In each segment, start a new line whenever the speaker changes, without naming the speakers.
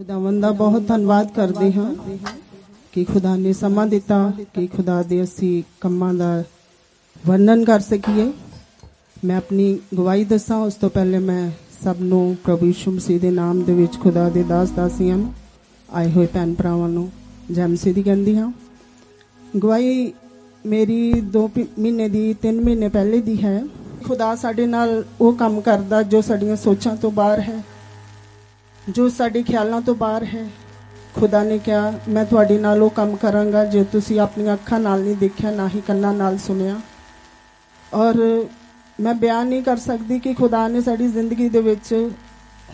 ਖੁਦਾਵੰਦ ਦਾ ਬਹੁਤ ਧੰਨਵਾਦ ਕਰਦੇ ਹਾਂ ਕਿ ਖੁਦਾ ਨੇ ਸਮਾਂ ਦਿੱਤਾ, ਕਿ ਖੁਦਾ ਦੇ ਅਸੀਂ ਕੰਮਾਂ ਦਾ ਵਰਣਨ ਕਰ ਸਕੀਏ। ਮੈਂ ਆਪਣੀ ਗਵਾਹੀ ਦੱਸਾਂ, ਉਸ ਤੋਂ ਪਹਿਲੇ ਮੈਂ ਸਭ ਨੂੰ ਪ੍ਰਭੂ ਯਿਸੂ ਮਸੀਹ ਦੇ ਨਾਮ ਦੇ ਵਿੱਚ ਖੁਦਾ ਦੇ ਦਾਸ ਦਾਸੀਆਂ ਨੂੰ ਆਏ ਹੋਏ ਭੈਣ ਭਰਾਵਾਂ ਨੂੰ ਜੈ ਮਸੀਹ ਦੀ ਕਹਿੰਦੀ ਹਾਂ। ਗਵਾਹੀ ਮੇਰੀ 2 ਮਹੀਨੇ ਦੀ 3 ਮਹੀਨੇ ਪਹਿਲੇ ਦੀ ਹੈ। ਖੁਦਾ ਸਾਡੇ ਨਾਲ ਉਹ ਕੰਮ ਕਰਦਾ ਜੋ ਸਾਡੀਆਂ ਸੋਚਾਂ ਤੋਂ ਬਾਹਰ ਹੈ। ਜੋ ਸਾਡੇ ਖਿਆਲਾਂ ਤੋਂ ਬਾਹਰ ਹੈ। ਖੁਦਾ ਨੇ ਕਿਹਾ, ਮੈਂ ਤੁਹਾਡੇ ਨਾਲ ਉਹ ਕੰਮ ਕਰਾਂਗਾ ਜੇ ਤੁਸੀਂ ਆਪਣੀਆਂ ਅੱਖਾਂ ਨਾਲ ਨਹੀਂ ਦੇਖਿਆ, ਨਾ ਹੀ ਕੰਨਾਂ ਨਾਲ ਸੁਣਿਆ। ਔਰ ਮੈਂ ਬਿਆਨ ਨਹੀਂ ਕਰ ਸਕਦੀ ਕਿ ਖੁਦਾ ਨੇ ਸਾਡੀ ਜ਼ਿੰਦਗੀ ਦੇ ਵਿੱਚ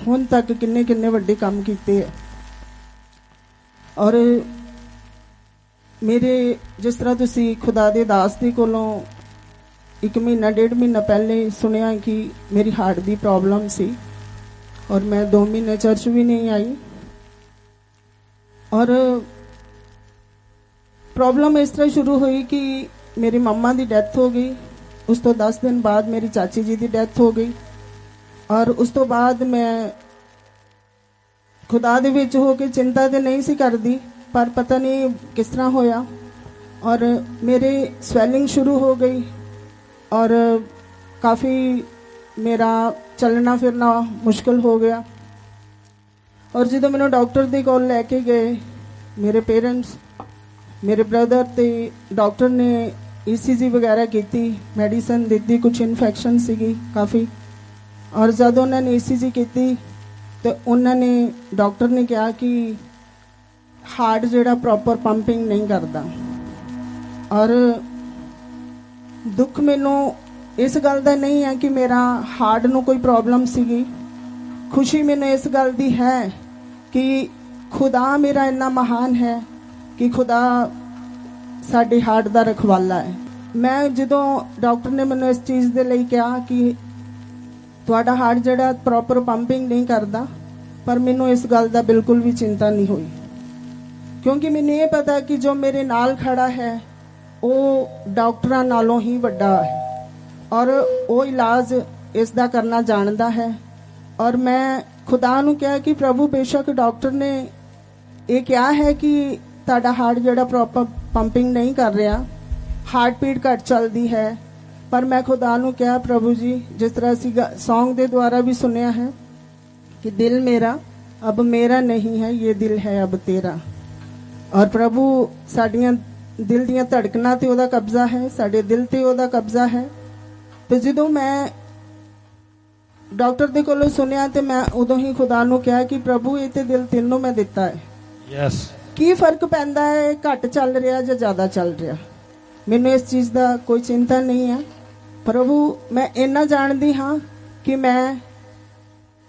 ਹੁਣ ਤੱਕ ਕਿੰਨੇ ਕਿੰਨੇ ਵੱਡੇ ਕੰਮ ਕੀਤੇ ਹੈ। ਔਰ ਮੇਰੇ ਜਿਸ ਤਰ੍ਹਾਂ ਤੁਸੀਂ ਖੁਦਾ ਦੇ ਦਾਸ ਦੇ ਕੋਲੋਂ ਇੱਕ ਮਹੀਨਾ, ਡੇਢ ਮਹੀਨਾ ਪਹਿਲੇ ਸੁਣਿਆ ਕਿ ਮੇਰੀ ਹਾਰਟ ਦੀ ਪ੍ਰੋਬਲਮ ਸੀ। ਔਰ ਮੈਂ 2 ਮਹੀਨੇ ਚਰਚ ਵੀ ਨਹੀਂ ਆਈ। ਔਰ ਪ੍ਰੋਬਲਮ ਇਸ ਤਰ੍ਹਾਂ ਸ਼ੁਰੂ ਹੋਈ ਕਿ ਮੇਰੀ ਮੰਮਾ ਦੀ ਡੈਥ ਹੋ ਗਈ। ਉਸ ਤੋਂ 10 ਦਿਨ ਬਾਅਦ ਮੇਰੀ ਚਾਚੀ ਜੀ ਦੀ ਡੈਥ ਹੋ ਗਈ। ਔਰ ਉਸ ਤੋਂ ਬਾਅਦ ਮੈਂ ਖੁਦਾ ਦੇ ਵਿੱਚ ਹੋ ਕੇ ਚਿੰਤਾ ਤੇ ਨਹੀਂ ਸੀ ਕਰਦੀ, ਪਰ ਪਤਾ ਨਹੀਂ ਕਿਸ ਤਰ੍ਹਾਂ ਹੋਇਆ। ਔਰ ਮੇਰੇ ਸਵੈਲਿੰਗ ਸ਼ੁਰੂ ਹੋ ਗਈ। ਔਰ ਕਾਫੀ ਮੇਰਾ ਚੱਲਣਾ ਫਿਰਨਾ ਮੁਸ਼ਕਲ ਹੋ ਗਿਆ। ਔਰ ਜਦੋਂ ਮੈਨੂੰ ਡਾਕਟਰ ਦੇ ਕੋਲ ਲੈ ਕੇ ਗਏ, ਮੇਰੇ ਪੇਰੈਂਟਸ, ਮੇਰੇ ਬ੍ਰਦਰ ਤੇ ਡਾਕਟਰ ਨੇ ਈਸੀਜੀ ਵਗੈਰਾ ਕੀਤੀ, ਮੈਡੀਸਨ ਦਿੱਤੀ ਕੁਝ ਇਨਫੈਕਸ਼ਨ ਸੀਗੀ ਕਾਫੀ। ਔਰ ਜਦੋਂ ਉਹਨਾਂ ਨੇ ਈਸੀਜੀ ਕੀਤੀ, ਤੇ ਉਹਨਾਂ ਨੇ, ਡਾਕਟਰ ਨੇ ਕਿਹਾ ਕਿ ਹਾਰਟ ਜਿਹੜਾ ਪ੍ਰੋਪਰ ਪੰਪਿੰਗ ਨਹੀਂ ਕਰਦਾ। ਔਰ ਦੁੱਖ ਮੈਨੂੰ ਇਸ ਗੱਲ ਦਾ ਨਹੀਂ ਹੈ ਕਿ ਮੇਰਾ ਹਾਰਟ ਨੂੰ ਕੋਈ ਪ੍ਰੋਬਲਮ ਸੀਗੀ। ਖੁਸ਼ੀ ਮੈਨੂੰ ਇਸ ਗੱਲ ਦੀ ਹੈ ਕਿ ਖੁਦਾ ਮੇਰਾ ਇੰਨਾ ਮਹਾਨ ਹੈ ਕਿ ਖੁਦਾ ਸਾਡੇ ਹਾਰਟ ਦਾ ਰਖਵਾਲਾ ਹੈ। ਮੈਂ ਜਦੋਂ ਡਾਕਟਰ ਨੇ ਮੈਨੂੰ ਇਸ ਚੀਜ਼ ਦੇ ਲਈ ਕਿਹਾ ਕਿ ਤੁਹਾਡਾ ਹਾਰਟ ਜਿਹੜਾ ਪ੍ਰੋਪਰ ਪੰਪਿੰਗ ਨਹੀਂ ਕਰਦਾ, ਪਰ ਮੈਨੂੰ ਇਸ ਗੱਲ ਦਾ ਬਿਲਕੁਲ ਵੀ ਚਿੰਤਾ ਨਹੀਂ ਹੋਈ। ਕਿਉਂਕਿ ਮੈਨੂੰ ਇਹ ਪਤਾ ਕਿ ਜੋ ਮੇਰੇ ਨਾਲ ਖੜਾ ਹੈ, ਉਹ ਡਾਕਟਰਾਂ ਨਾਲੋਂ ਹੀ ਵੱਡਾ ਹੈ। ਔਰ ਉਹ ਇਲਾਜ ਇਸ ਦਾ ਕਰਨਾ ਜਾਣਦਾ ਹੈ। ਔਰ ਮੈਂ ਖੁਦਾ ਨੂੰ ਕਿਹਾ ਕਿ ਪ੍ਰਭੂ ਬੇਸ਼ੱਕ ਡਾਕਟਰ ਨੇ ਇਹ ਕਿਹਾ ਹੈ ਕਿ ਤੁਹਾਡਾ ਹਾਰਟ ਜਿਹੜਾ ਪ੍ਰੋਪਰ ਪੰਪਿੰਗ ਨਹੀਂ ਕਰ ਰਿਹਾ, ਹਾਰਟ ਬੀਟ ਘੱਟ ਚੱਲਦੀ ਹੈ। ਪਰ ਮੈਂ ਖੁਦਾ ਨੂੰ ਕਿਹਾ, ਪ੍ਰਭੂ ਜੀ, ਜਿਸ ਤਰ੍ਹਾਂ ਅਸੀਂ Song ਦੇ ਦੁਆਰਾ ਵੀ ਸੁਨਿਆ ਹੈ ਕਿ ਦਿਲ ਮੇਰਾ, ਅਬ ਮੇਰਾ ਨਹੀਂ ਹੈ, ਇਹ ਦਿਲ ਹੈ ਅਬ ਤੇਰਾ। ਔਰ ਪ੍ਰਭੂ, ਸਾਡੀਆਂ ਦਿਲ ਦੀਆਂ ਧੜਕਣਾਂ ਤੇ ਉਹਦਾ ਕਬਜ਼ਾ ਹੈ, ਸਾਡੇ ਦਿਲ ਤੇ ਉਹਦਾ ਕਬਜ਼ਾ ਹੈ। ਤੇ ਜਦੋਂ ਮੈਂ ਡਾਕਟਰ ਦੇ ਕੋਲੋਂ ਸੁਨਿਆ ਤੇ ਮੈਂ ਉਦੋਂ ਹੀ ਖੁਦਾ ਨੂੰ ਕਿਹਾ ਕਿ ਪ੍ਰਭੂ ਇਹ ਤੇ ਦਿਲ ਤੈਨੂੰ ਮੈਂ ਦਿੱਤਾ ਹੈ।
ਯੈਸ
ਕੀ ਫ਼ਰਕ ਪੈਂਦਾ ਹੈ? ਘੱਟ ਚੱਲ ਰਿਹਾ ਜਾਂ ਜ਼ਿਆਦਾ ਚੱਲ ਰਿਹਾ? ਮੈਨੂੰ ਇਸ ਚੀਜ਼ ਦਾ ਕੋਈ ਚਿੰਤਾ ਨਹੀਂ ਹੈ। ਪ੍ਰਭੂ ਮੈਂ ਇੰਨਾ ਜਾਣਦੀ ਹਾਂ ਕਿ ਮੈਂ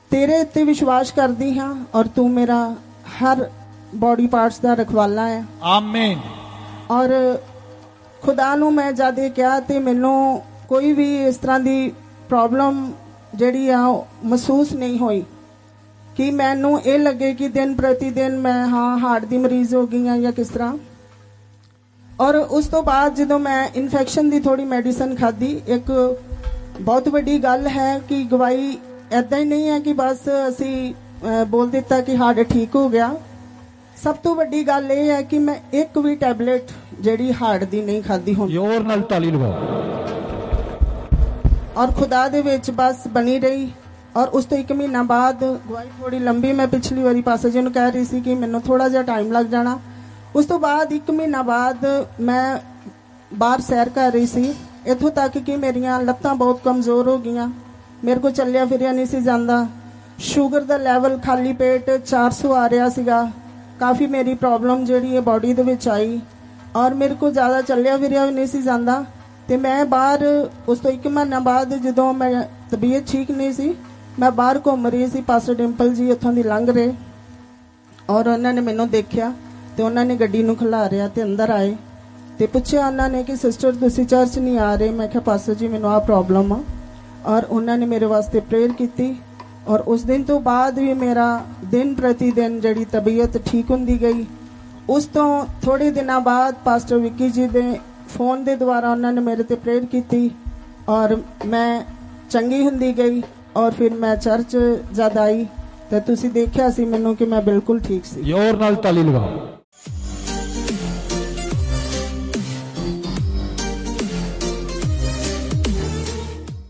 ਤੇਰੇ ਉੱਤੇ ਵਿਸ਼ਵਾਸ ਕਰਦੀ ਹਾਂ ਔਰ ਤੂੰ ਮੇਰਾ ਹਰ ਬਾਡੀ ਪਾਰਟਸ ਦਾ ਰਖਵਾਲਾ ਹੈ।
ਆਮੀਨ
ਔਰ ਖੁਦਾ ਨੂੰ ਮੈਂ ਜਦ ਇਹ ਕਿਹਾ ਤੇ ਮੈਨੂੰ ਕੋਈ ਵੀ ਇਸ ਤਰ੍ਹਾਂ ਦੀ ਪ੍ਰੋਬਲਮ ਜਿਹੜੀ ਆ ਉਹ ਮਹਿਸੂਸ ਨਹੀਂ ਹੋਈ। ਕਿ ਮੈਨੂੰ ਇਹ ਲੱਗੇ ਕਿ ਦਿਨ ਪ੍ਰਤੀ ਦਿਨ ਮੈਂ, ਹਾਂ, ਹਾਰਟ ਦੀ ਮਰੀਜ਼ ਹੋ ਗਈ ਹਾਂ ਜਾਂ ਕਿਸ ਤਰ੍ਹਾਂ? ਔਰ ਉਸ ਤੋਂ ਬਾਅਦ ਜਦੋਂ ਮੈਂ ਇਨਫੈਕਸ਼ਨ ਦੀ ਥੋੜੀ ਮੈਡੀਸਨ ਖਾਧੀ, ਇੱਕ ਬਹੁਤ ਵੱਡੀ ਗੱਲ ਹੈ ਕਿ ਗਵਾਈ ਐਦਾਂ ਹੀ ਨਹੀਂ ਹੈ ਕਿ ਬਸ ਅਸੀਂ ਬੋਲ ਦਿੱਤਾ ਕਿ ਹਾਰਟ ਠੀਕ ਹੋ ਗਿਆ। ਸਭ ਤੋਂ ਵੱਡੀ ਗੱਲ ਇਹ ਹੈ ਕਿ ਮੈਂ ਇੱਕ ਵੀ ਟੈਬਲੇਟ ਜਿਹੜੀ ਹਾਰਟ ਦੀ ਨਹੀਂ ਖਾਧੀ ਹੁਣ।
ਯੋਰ ਨਾਲ ਤਾਲੀ ਲਗਾਓ।
ਔਰ ਖੁਦਾ ਦੇ ਵਿੱਚ ਬਸ ਬਣੀ ਰਹੀ। ਔਰ ਉਸ ਤੋਂ ਇੱਕ ਮਹੀਨਾ ਬਾਅਦ ਗਵਾਈ ਥੋੜੀ ਲੰਬੀ ਮੈਂ ਪਿਛਲੀ ਵਾਰੀ ਪਾਸੇ ਜੀ ਨੂੰ ਕਹਿ ਰਹੀ ਸੀ ਕਿ ਮੈਨੂੰ ਥੋੜਾ ਜਿਹਾ ਟਾਈਮ ਲੱਗ ਜਾਣਾ। ਉਸ ਤੋਂ ਬਾਅਦ ਇੱਕ ਮਹੀਨਾ ਬਾਅਦ ਮੈਂ ਬਾਹਰ ਸੈਰ ਕਰ ਰਹੀ ਸੀ। ਇੱਥੋਂ ਤੱਕ ਕਿ ਮੇਰੀਆਂ ਲੱਤਾਂ ਬਹੁਤ ਕਮਜ਼ੋਰ ਹੋ ਗਈਆਂ। ਮੇਰੇ ਕੋ ਚੱਲਿਆ ਫਿਰਿਆ ਨਹੀਂ ਸੀ ਜਾਂਦਾ। ਸ਼ੂਗਰ ਦਾ ਲੈਵਲ ਖਾਲੀ ਪੇਟ 400 ਆ ਰਿਹਾ ਸੀਗਾ। ਕਾਫੀ ਮੇਰੀ ਪ੍ਰੋਬਲਮ ਜਿਹੜੀ ਹੈ ਬਾਡੀ ਦੇ ਵਿੱਚ ਆਈ। ਔਰ ਮੇਰੇ ਕੋ ਜ਼ਿਆਦਾ ਚੱਲਿਆ ਫਿਰਿਆ ਵੀ ਨਹੀਂ ਸੀ ਜਾਂਦਾ। ਤੇ ਮੈਂ ਬਾਹਰ, ਉਸ ਤੋਂ ਇੱਕ ਮਹੀਨਾ ਬਾਅਦ ਜਦੋਂ ਮੈਂ ਤਬੀਅਤ ਠੀਕ ਨਹੀਂ ਸੀ, ਮੈਂ ਬਾਹਰ ਘੁੰਮ ਰਹੀ ਸੀ ਪਾਸਟਰ ਡਿੰਪਲ ਜੀ ਉੱਥੋਂ ਦੀ ਲੰਘ ਰਹੇ। ਔਰ ਉਹਨਾਂ ਨੇ ਮੈਨੂੰ ਦੇਖਿਆ ਤੇ ਉਹਨਾਂ ਨੇ ਗੱਡੀ ਨੂੰ ਖਿਲਾਰਿਆ ਤੇ ਅੰਦਰ ਆਏ ਤੇ ਪੁੱਛਿਆ ਉਹਨਾਂ ਨੇ ਕਿ, ਸਿਸਟਰ, ਤੁਸੀਂ ਚਰਚ ਨਹੀਂ ਆ ਰਹੇ? ਮੈਂ ਕਿਹਾ, ਪਾਸਟਰ ਜੀ, ਮੈਨੂੰ ਆ ਪ੍ਰੋਬਲਮ ਆ। ਔਰ ਉਹਨਾਂ ਨੇ ਮੇਰੇ ਵਾਸਤੇ ਪ੍ਰੇਅਰ ਕੀਤੀ ਔਰ ਉਸ ਦਿਨ ਤੋਂ ਬਾਅਦ ਵੀ ਮੇਰਾ ਦਿਨ ਪ੍ਰਤੀ ਦਿਨ ਜਿਹੜੀ ਤਬੀਅਤ ਠੀਕ ਹੁੰਦੀ ਗਈ। ਉਸ ਤੋਂ ਥੋੜੇ ਦਿਨਾਂ ਬਾਅਦ ਪਾਸਟਰ ਵਿੱਕੀ ਜੀ ਦੇ ਫੋਨ ਦੇ ਦੁਆਰਾ ਉਹਨਾਂ ਨੇ ਮੇਰੇ ਤੇ ਪ੍ਰੇਅਰ ਕੀਤੀ ਔਰ ਮੈਂ ਚੰਗੀ ਹੁੰਦੀ ਗਈ ਔਰ ਫਿਰ ਮੈਂ ਚਰਚ ਜਦ ਆਈ ਤੇ ਤੁਸੀਂ ਦੇਖਿਆ ਸੀ ਮੈਨੂੰ ਕਿ ਮੈਂ ਬਿਲਕੁਲ ਠੀਕ ਸੀ।
ਜ਼ੋਰ ਨਾਲ ਤਾਲੀ ਲਗਾਓ।